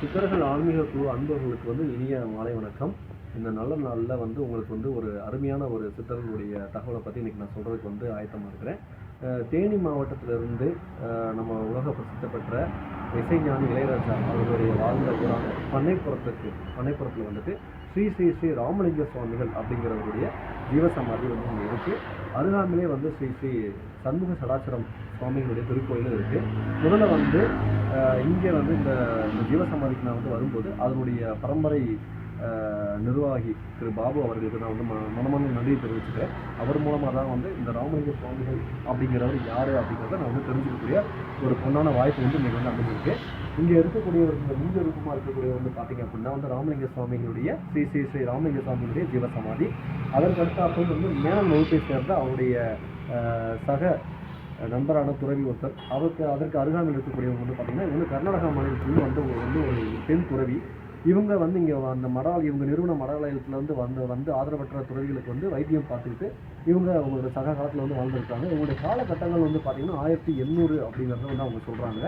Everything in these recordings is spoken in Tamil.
சித்தர்கள் ஆன்மீக குழு அன்பர்களுக்கு வந்து இனிய மாலை வணக்கம். இந்த நல்ல நாளில் வந்து உங்களுக்கு வந்து ஒரு அருமையான ஒரு சித்தர்களுடைய தகவலை பற்றி இன்னைக்கு நான் சொல்கிறதுக்கு வந்து ஆயத்தமாக இருக்கிறேன். தேனி மாவட்டத்திலிருந்து நம்ம உலக பிரசித்த பெற்ற இசைஞானி இளையராஜா அவர்களுடைய வாழ்ந்த ஊரான பண்ணைப்புறத்துக்கு பண்ணைப்புறத்தில் வந்துட்டு ஸ்ரீ ஸ்ரீ ஸ்ரீ ராமலிங்க சுவாமிகள் அப்படிங்கிறவருடைய ஜீவசமாதி வந்து இங்கே இருக்குது அருகாமையிலே வந்து ஸ்ரீ ஸ்ரீ சண்முக சடாச்சரம் சுவாமிகளுடைய திருக்கோயிலும் இருக்குது முதல்ல வந்து இங்கே வந்து இந்த இந்த ஜீவசமாதிக்கு நான் வந்து வரும்போது அதனுடைய பரம்பரை நிர்வாகி திரு பாபு அவர்களுக்கு நான் வந்து ம- நன்றியை தெரிவிச்சுக்கிறேன். அவர் மூலமாக தான் வந்து இந்த ராமலிங்க சுவாமிகள் அப்படிங்கிறவர் யார் அப்படிங்கிறத நான் வந்து தெரிஞ்சுக்கக்கூடிய ஒரு பொண்ணான வாய்ப்பு வந்து இன்றைக்கி வந்து அமைஞ்சிருக்கு. இங்கே இருக்கக்கூடியவர்கள் முன்பு ரூபமாக இருக்கக்கூடிய வந்து பார்த்தீங்க அப்படின்னா வந்து ராமலிங்க சுவாமிகளுடைய ஸ்ரீ ஸ்ரீ ஸ்ரீ ராமலிங்க சுவாமிகளுடைய ஜீவசமாதி. அதற்கு அப்போ வந்து மேனன் வகுப்பை சேர்ந்த அவருடைய சக நண்பரான துறவி ஒருத்தர். அவருக்கு அதற்கு அருகாமையில் இருக்கக்கூடியவங்க வந்து பார்த்தீங்கன்னா இது வந்து கர்நாடகா மாநிலத்திலிருந்து வந்து ஒரு வந்து ஒரு பெண் துறவி. இவங்க வந்து இங்கே அந்த மடால் இவங்க நிறுவன மடாலயத்துல இருந்து வந்து வந்து ஆதரவற்ற துறவிகளுக்கு வந்து வைத்தியம் பார்த்துக்கிட்டு இவங்க அவங்களோட சக காலத்தில் வந்து வாழ்ந்துருக்காங்க. இவங்களுடைய காலகட்டங்கள் வந்து பார்த்தீங்கன்னா ஆயிரத்தி எண்ணூறு அப்படிங்கிறத வந்து அவங்க சொல்கிறாங்க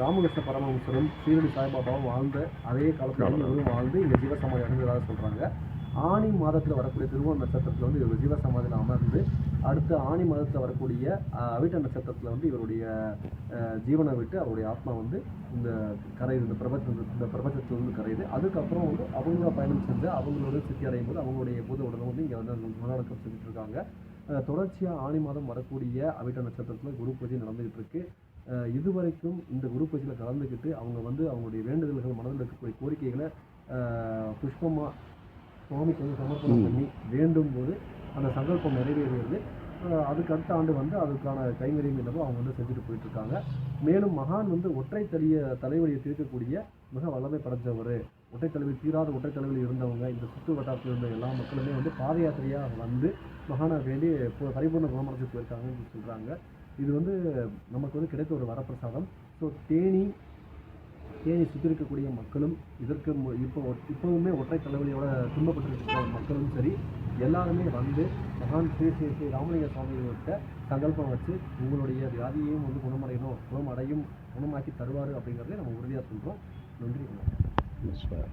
ராமகிருஷ்ண பரமஹம்சரும் சீரடி சாய்பாபாவும் வாழ்ந்த அதே காலத்தில் வந்து இவரும் வாழ்ந்து இங்கே ஜீவசமாதி அடைந்ததாக சொல்கிறாங்க ஆனி மாதத்தில் வரக்கூடிய திருவோண நட்சத்திரத்தில் வந்து இவர் ஜீவசமாதியில் அமர்ந்து அடுத்த ஆனி மாதத்தில் வரக்கூடிய அவிட்ட நட்சத்திரத்தில் வந்து இவருடைய ஜீவனை விட்டு அவருடைய ஆத்மா வந்து இந்த கரையுது இந்த பிரபஞ்ச இந்த பிரபஞ்சத்தில் வந்து கரையுது. அதுக்கப்புறம் வந்து அவங்க பயணம் செஞ்சு அவங்களோட சித்தி அடையும் போது அவங்களுடைய பூத உடலும் வந்து இங்கே வந்து நல்லடக்கம் செஞ்சுட்டு இருக்காங்க. அஹ், தொடர்ச்சியா ஆனி மாதம் வரக்கூடிய அவிட்ட நட்சத்திரத்தில் குரு பூஜை நடந்துகிட்டு இருக்கு. இதுவரைக்கும் இந்த குரு பூஜையில் கலந்துக்கிட்டு அவங்க வந்து அவங்களுடைய வேண்டுதல்கள் மனதில் இருக்கக்கூடிய கோரிக்கைகளை அஹ், புஷ்பமா சுவாமிக்கு வந்து சமர்ப்பணம் பண்ணி வேண்டும் போது அந்த சங்கல்பம் நிறைவேறுகிறது அதுக்கு அடுத்த ஆண்டு வந்து அதுக்கான கைங்கரியம் என்னவோ அவங்க வந்து செஞ்சுட்டு போயிட்டுருக்காங்க. மேலும் மகான் வந்து ஒற்றை தலிய தலைவலியை தீர்க்கக்கூடிய மிக வல்லமை படைச்சவர் ஒற்றை தலைவி தீராத ஒற்றை தலைவலி இருந்தவங்க இந்த சுற்று வட்டாரத்தில் இருந்த எல்லா மக்களுமே வந்து பாத யாத்திரையாக வந்து மகானை வேண்டி இப்போ பரிபூர்ண குணமடைஞ்சு போயிருக்காங்கன்னு சொல்கிறாங்க இது வந்து நமக்கு வந்து கிடைத்த ஒரு வரப்பிரசாதம். ஸோ தேனி தேனி சுற்றி இருக்கக்கூடிய மக்களும் இதற்கு மு- இப்போ இப்போவுமே ஒற்றை தலைவலியோட துன்பப்பட்டு இருக்கிற மக்களும் சரி எல்லாருமே வந்து மகான் ஸ்ரீ ஸ்ரீ ஸ்ரீ ராமலிங்க சுவாமிகிட்ட சங்கல்பம் வச்சு உங்களுடைய வியாதியையும் வந்து குணமடையணும் குணமடையும் குணமாக்கி தருவார் அப்படிங்கிறதே நம்ம உறுதியாக சொல்கிறோம் நன்றி.